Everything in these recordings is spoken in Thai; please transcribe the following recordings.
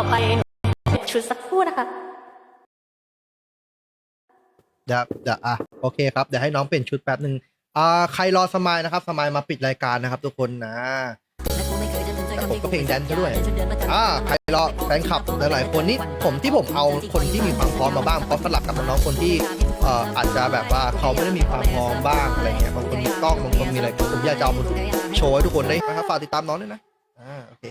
่อไปเปลี่ยนชุดสักครู่นะคะ เดี๋ยวเดี๋ยวอะโอเคครับเดี๋ยวให้น้องเปลี่ยนชุดแป๊บหนึ่งอ่าใครรอสมายนะครับ สมายมาปิดรายการนะครับ ทุกคนนะแล้วผมก็เพลงแดนซ์ซะด้วยอ่าใครรอแฟนคลับหลายๆคนนี่ผมที่ผมเอาคนที่มีความพร้อมมาบ้างเพราะสลับกับน้องคนที่เอ่ออาจจะแบบว่าเขาไม่ได้มีความพร้อมบ้างอะไรเงี้ยบางคนมีกล้องบางคนมีอะไรผมอยากจะเอามาโชว์ให้ทุกคนได้นะครับฝากติดตามน้องด้วยนะอ่าโอเค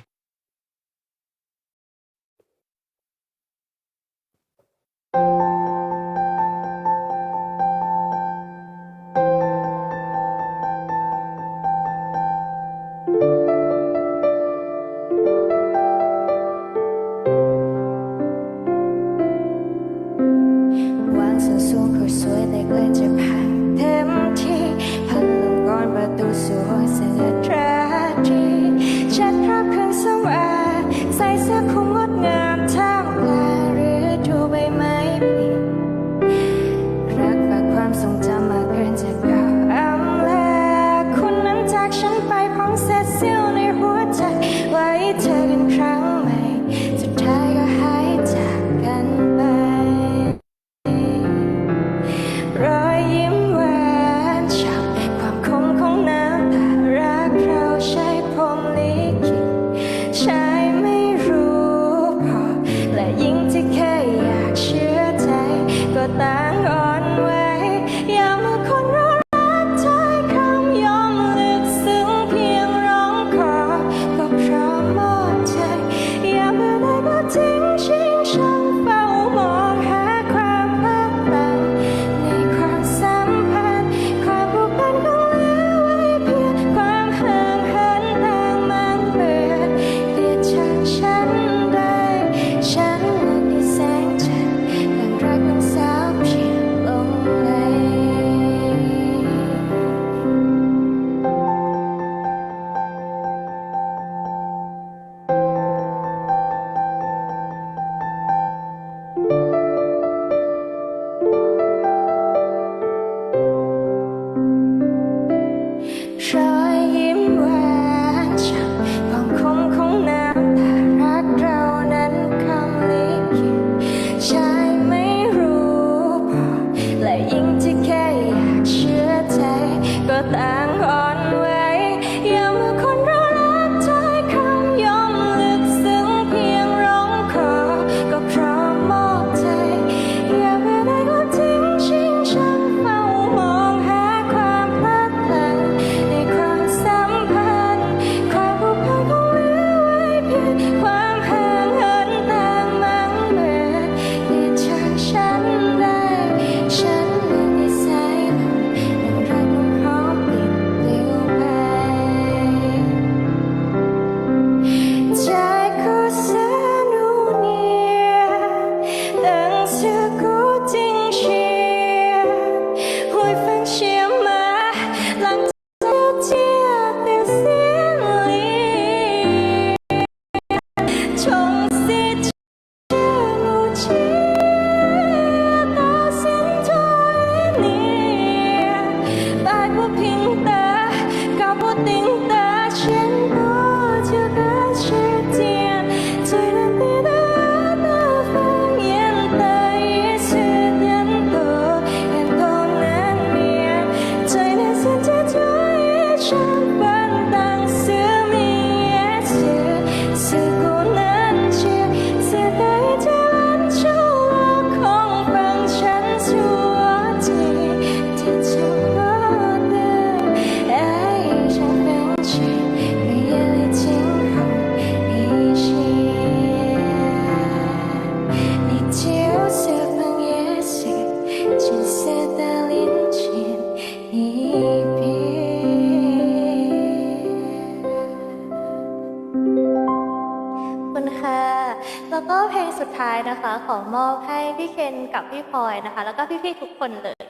พี่ๆทุกคนเลย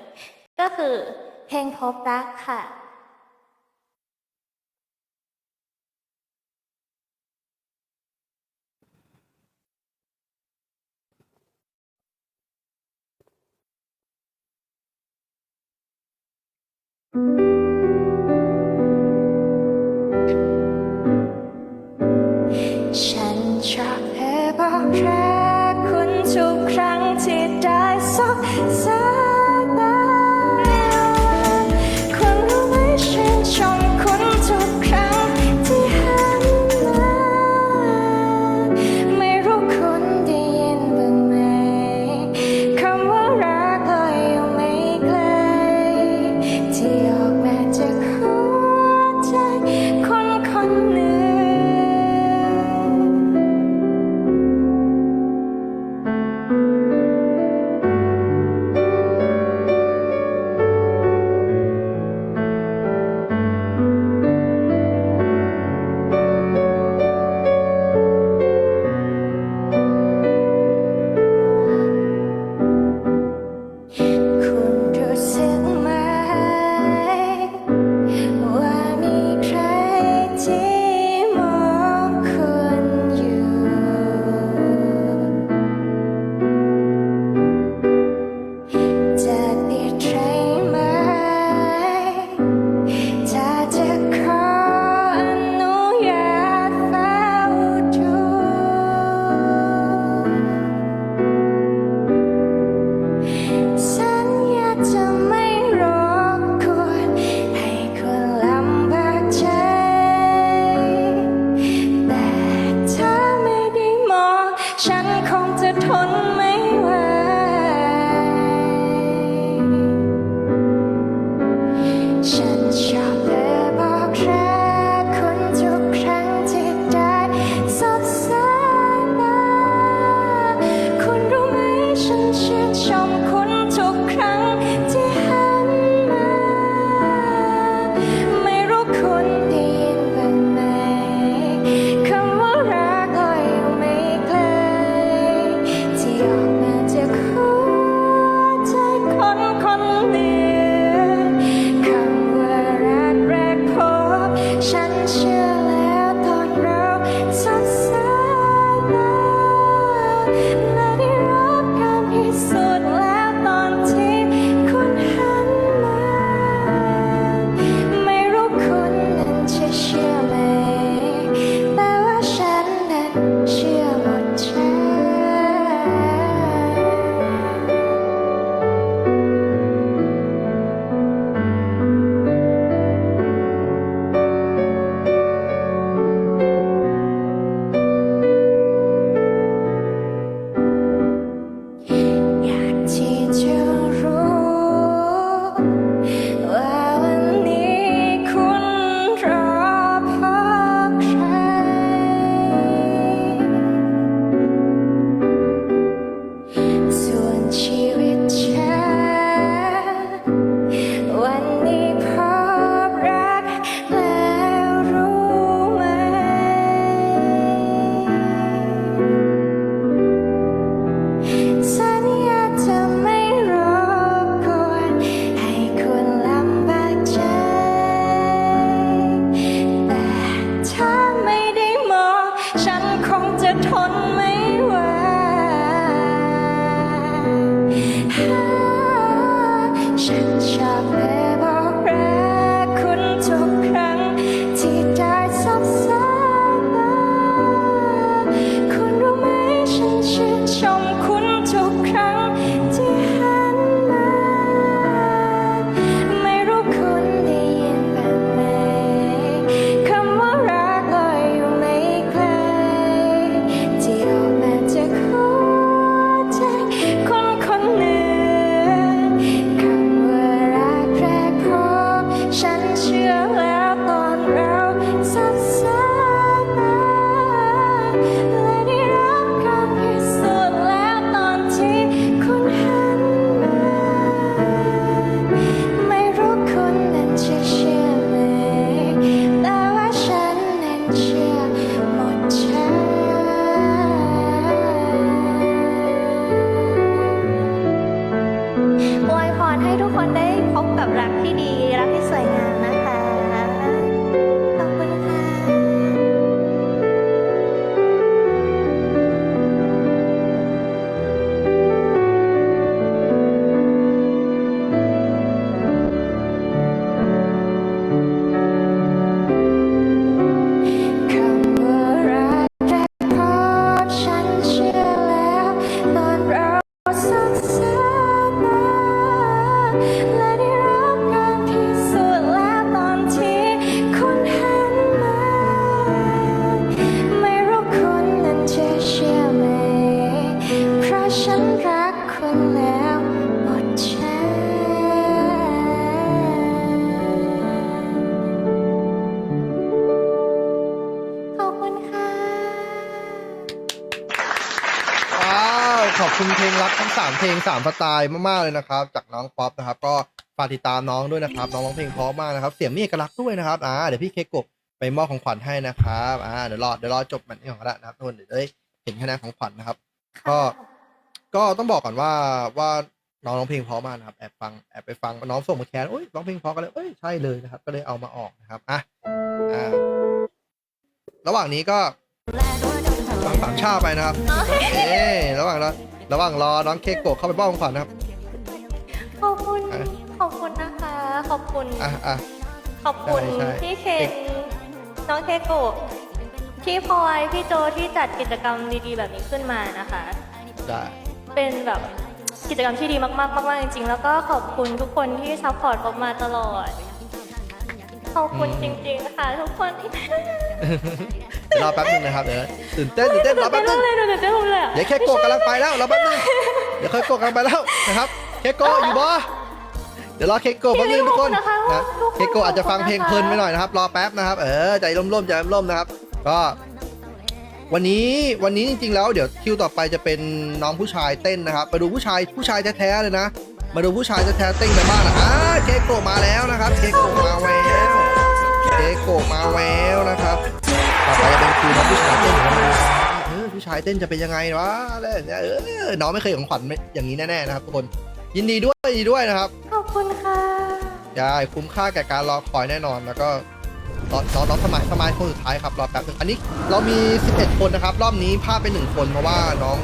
ก็คือเพลงพบรักค่ะฉันชอบเธอบอกฉัน งสามเพลงสามสไตล์มากๆเลยนะครับ จากน้องป๊อปนะครับ ก็ฝากติดตามน้องด้วยนะครับ น้องร้องเพลงเพราะมากนะครับ เสียงมีเอกลักษณ์ด้วยนะครับอ่าเดี๋ยวพี่เค้กกบไปมอบของขวัญให้นะครับอ่าเดี๋ยวรอเดี๋ยวรอจบมันนี้ของละนะครับทุกคนเดี๋ยวจะได้เห็นคะแนนของขวัญนะครับ ก็ก็ต้องบอกก่อนว่าว่าน้องร้องเพลงเพราะมากนะครับแอบฟังแอบไปฟังน้องส่งมาแคนโอ้ยร้องเพลงเพราะกันเลยเอ้ยใช่เลยนะครับ ก็เลยเอามาออกนะครับอะอ่าระหว่างนี้ก็ฟังสามชาไปนะครับเอ้ระหว่างรอ ระหว่างรอน้องเค้กโกะเข้าไปบ้องของขวัญนะครับ ขอบคุณ อะ ขอบคุณนะคะ ขอบคุณ อะอะ ขอบคุณใช่ใช่ พี่เคนน้องเคโกะพี่พลอย พี่โจที่จัดกิจกรรมดีๆ แบบนี้ขึ้นมานะคะ ได้เป็นแบบกิจกรรมที่ดีมากๆมากๆจริงๆ แล้วก็ขอบคุณทุกคนที่ซัพพอร์ตผมมาตลอด ขอบคุณจริงๆค่ะทุกคนที่เดี๋ยวรอแป๊บนึงนะครับเดี๋ยวตื่นเต้นตื่นเต้นรอแป๊บนึงเลยหนูตื่นเต้นเลยอะเดี๋ยวเค้กโกะกำลังไปแล้วรอแป๊บนึงเดี๋ยวเค้กโกะกำลังไปแล้วนะครับเค้กโกะอยู่บ่เดี๋ยวรอเค้กโกะแป๊บนึงทุกคนนะเค้กโกะอาจจะฟังเพลงเพลินไปหน่อยนะครับรอแป๊บนะครับ เออใจร่มๆใจร่มๆนะครับ ก็วันนี้วันนี้จริงๆแล้วเดี๋ยวคิวต่อไปจะเป็นน้องผู้ชายเต้นนะครับมาดูผู้ชายผู้ชายแท้ๆเลยนะ มาดูผู้ชายแท้ๆเต้นกันบ้างนะอ่า เค้กโกะมาแล้วนะครับเค้กโกะมาแววเค้กโกะมาแววนะครับต่อไปจะเป็นคิวน้องผู้ชายเต้นของเราเออผู้ชายเต้นจะเป็นยังไงวะอะไรอย่างเงี้ยเออน้องไม่เคยของขวัญอย่างนี้แน่ๆนะครับทุกคนยินดีด้วยยินดีด้วยนะครับขอบคุณค่ะใช่คุ้มค่าแก่การรอคอยแน่นอนแล้วก็รอน้องน้องสมัยสมัยคนสุดท้ายครับรอแป๊บนึงอันนี้เรามี 11 คนนะครับ รอบนี้พลาดไปหนึ่งคนเพราะว่าน้อง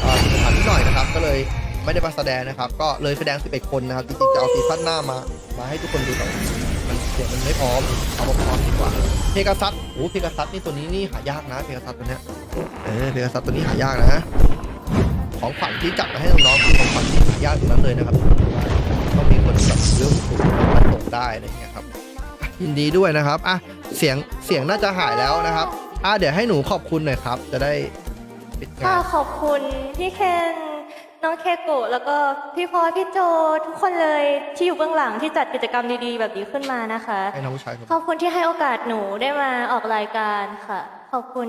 เอ่อติดขัดนิดหน่อยนะครับ ก็เลย ไม่ได้มาแสดงนะครับ ก็เลยแสดง 11 คนนะครับ จริงๆ จะเอาซีซั่นหน้ามา มาให้ทุกคนดูแต่มันเสียงมันไม่พร้อม เอามาพร้อมดีกว่า เพกาซัสโอ้เพกาซัสนี่ตัวนี้นี่หายากนะ เพกาซัสตัวเนี้ย เออ เพกาซัสตัวนี้หายากนะ ของขวัญที่จัดมาให้น้องๆคือของขวัญที่หายากทั้งนั้นเลยนะครับต้องมีคนแบบเรื่องถูกมาส่งได้อะไรเงี้ยครับ ยินดีด้วยนะครับ อะ เสียง เสียงน่าจะหายแล้วนะครับ อะ เดี๋ยวให้หนูขอบคุณหน่อยครับ จะได้ปิดงาค่ะนขอบคุณพี่เคน น้องเคโกะแล้วก็พี่พลอยพี่โจทุกคนเลยที่อยู่เบื้องหลังที่จัดกิจกรรมดีๆ แบบนี้ขึ้นมานะคะ ให้น้องผู้ชายครับ ขอบคุณที่ให้โอกาสหนูได้มาออกรายการค่ะ ขอบคุณ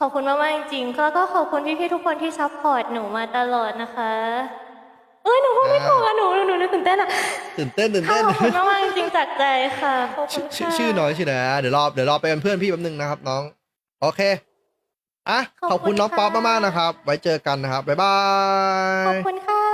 ขอบคุณมากๆจริงๆแล้วก็ขอบคุณพี่ๆทุกคนที่ซัพพอร์ตหนูมาตลอดนะคะ เอ้ยหนูพูดไม่ถูกอะหนูหนูหนูตื่นเต้นอะตื่นเต้นตื่นค่ะเต้น ขอบคุณมากๆจริงๆจากใจค่ะขอบคุชื่ณอค่ะ ชื่อชื่อน้อยชื่อนะเดี๋ยวรอเดี๋ยวรอไปเป็นเพื่อนพี่แป๊บนึงนะครับน้อง โอเค อะขอบคุณน้องป๊อปมากๆนะครับ ไว้เจอกันนะครับบ๊ายบาขอยบคุณค่ะ